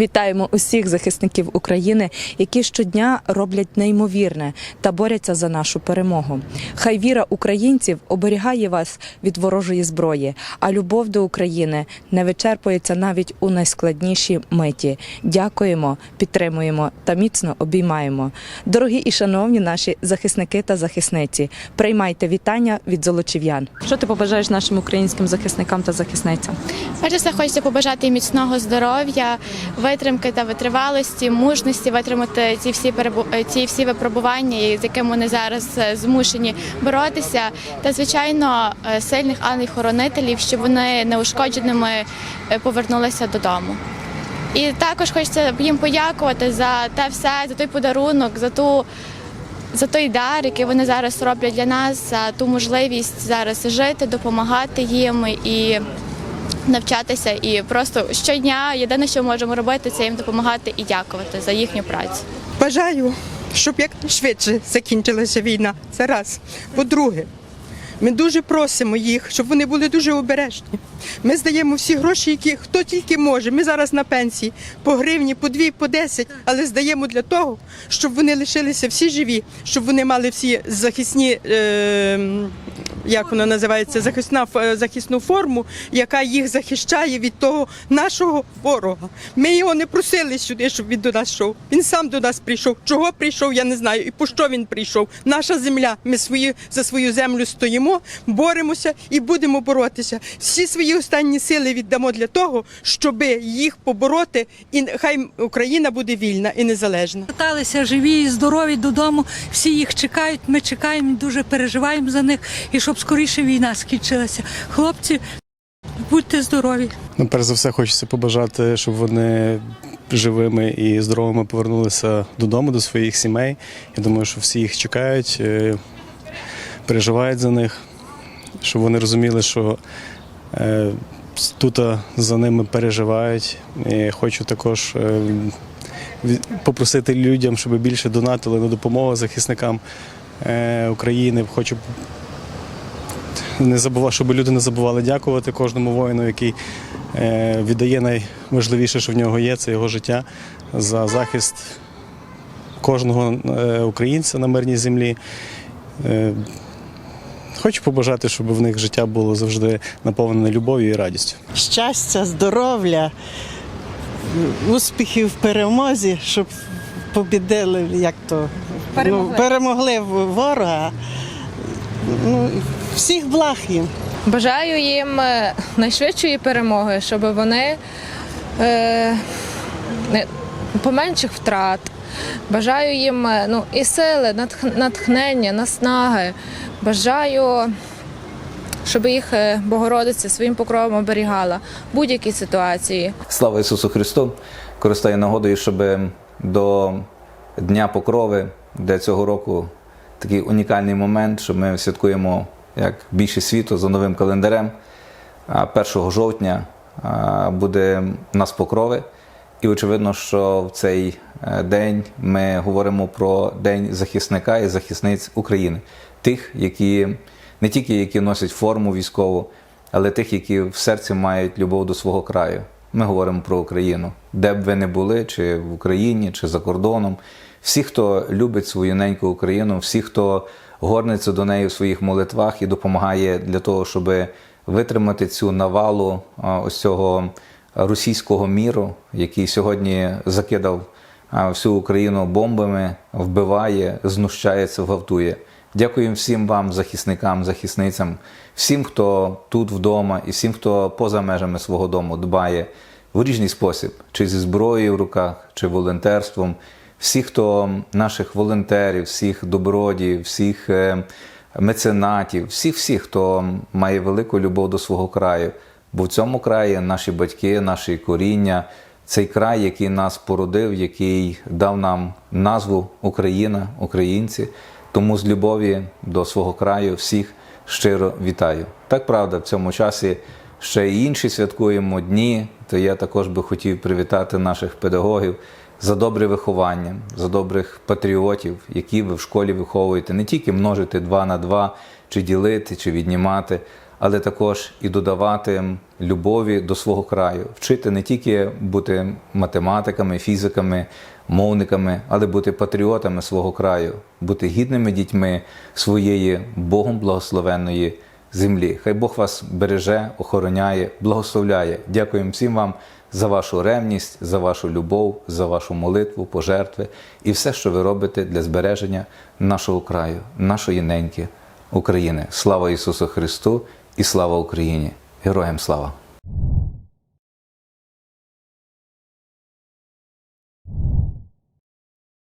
Вітаємо усіх захисників України, які щодня роблять неймовірне та борються за нашу перемогу. Хай віра українців оберігає вас від ворожої зброї, а любов до України не вичерпується навіть у найскладніші миті. Дякуємо, підтримуємо та міцно обіймаємо. Дорогі і шановні наші захисники та захисниці, приймайте вітання від золочів'ян. Що ти побажаєш нашим українським захисникам та захисницям? Перш за все, хочеться побажати міцного здоров'я, витримки та витривалості, мужності витримати ці всі е, ці всі випробування, з якими вони зараз е, змушені боротися, та звичайно е, сильних ангел-хоронителів, щоб вони неушкодженими повернулися додому. І також хочеться їм подякувати за те все, за той подарунок, за ту. За той дар, який вони зараз роблять для нас, за ту можливість зараз жити, допомагати їм і навчатися. І просто щодня єдине, що можемо робити, це їм допомагати і дякувати за їхню працю. Бажаю, щоб якнайшвидше закінчилася війна. Це раз. По-друге, ми дуже просимо їх, щоб вони були дуже обережні. Ми здаємо всі гроші, які хто тільки може. Ми зараз на пенсії по гривні, по дві, по десять, але здаємо для того, щоб вони лишилися всі живі, щоб вони мали всі захисні. Е- як воно називається, захисна ф- захисну форму, яка їх захищає від того нашого ворога. Ми його не просили сюди, щоб він до нас йшов. Він сам до нас прийшов. Чого прийшов, я не знаю. І по що він прийшов. Наша земля. Ми свої за свою землю стоїмо, боремося і будемо боротися. Всі свої останні сили віддамо для того, щоб їх побороти, і хай Україна буде вільна і незалежна. Верталися живі і здорові додому. Всі їх чекають. Ми чекаємо, дуже переживаємо за них і щоб скоріше війна скінчилася. Хлопці, будьте здорові. Ну, перш за все, хочеться побажати, щоб вони живими і здоровими повернулися додому, до своїх сімей. Я думаю, що всі їх чекають, е, переживають за них, щоб вони розуміли, що е, тут за ними переживають. І хочу також е, попросити людям, щоб більше донатили на допомогу захисникам України. Хочу не забував, щоб люди не забували дякувати кожному воїну, який е, віддає найважливіше, що в нього є, це його життя за захист кожного е, українця на мирній землі. Е, хочу побажати, щоб в них життя було завжди наповнене любов'ю і радістю. щастя, здоров'я, успіхів в перемозі, щоб побідили, як то перемогли, ну, перемогли ворога. Ну, всіх благ їм. Бажаю їм е, найшвидшої перемоги, щоб вони е, поменших втрат. Бажаю їм е, ну, і сили, натх- натхнення, наснаги. Бажаю, щоб їх е, Богородиця своїм покровом оберігала в будь-якій ситуації. Слава Ісусу Христу! Користаю нагодою, щоб до Дня Покрови, де цього року такий унікальний момент, що ми святкуємо як більше світу за новим календарем. 1 жовтня буде у нас покрови. І очевидно, що в цей е, день ми говоримо про День захисника і захисниць України, тих, які не тільки які носять форму військову, але тих, які в серці мають любов до свого краю. Ми говоримо про Україну, де б ви не були, чи в Україні, чи за кордоном. Всі, хто любить свою неньку Україну, всі, хто горниться до неї в своїх молитвах і допомагає для того, щоб витримати цю навалу ось цього російського міру, який сьогодні закидав всю Україну бомбами, вбиває, знущається, гвалтує. Дякую всім вам, захисникам, захисницям, всім, хто тут вдома, і всім, хто поза межами свого дому дбає в різний спосіб, чи зі зброєю в руках, чи волонтерством. Всі, хто наших волонтерів, всіх добродіїв, всіх е, меценатів, всіх, всіх, хто має велику любов до свого краю. Бо в цьому краї наші батьки, наші коріння, цей край, який нас породив, який дав нам назву Україна, українці. Тому з любові до свого краю всіх щиро вітаю. Так правда, в цьому часі ще й інші святкуємо дні, то я також би хотів привітати наших педагогів за добре виховання, за добрих патріотів, які ви в школі виховуєте, не тільки множити два на два, чи ділити, чи віднімати, але також і додавати любові до свого краю, вчити не тільки бути математиками, фізиками, мовниками, але бути патріотами свого краю, бути гідними дітьми своєї Богом благословенної землі. Хай Бог вас береже, охороняє, благословляє. Дякуємо всім вам за вашу ревність, за вашу любов, за вашу молитву, пожертви і все, що ви робите для збереження нашого краю, нашої неньки України. Слава Ісусу Христу і слава Україні! Героям слава!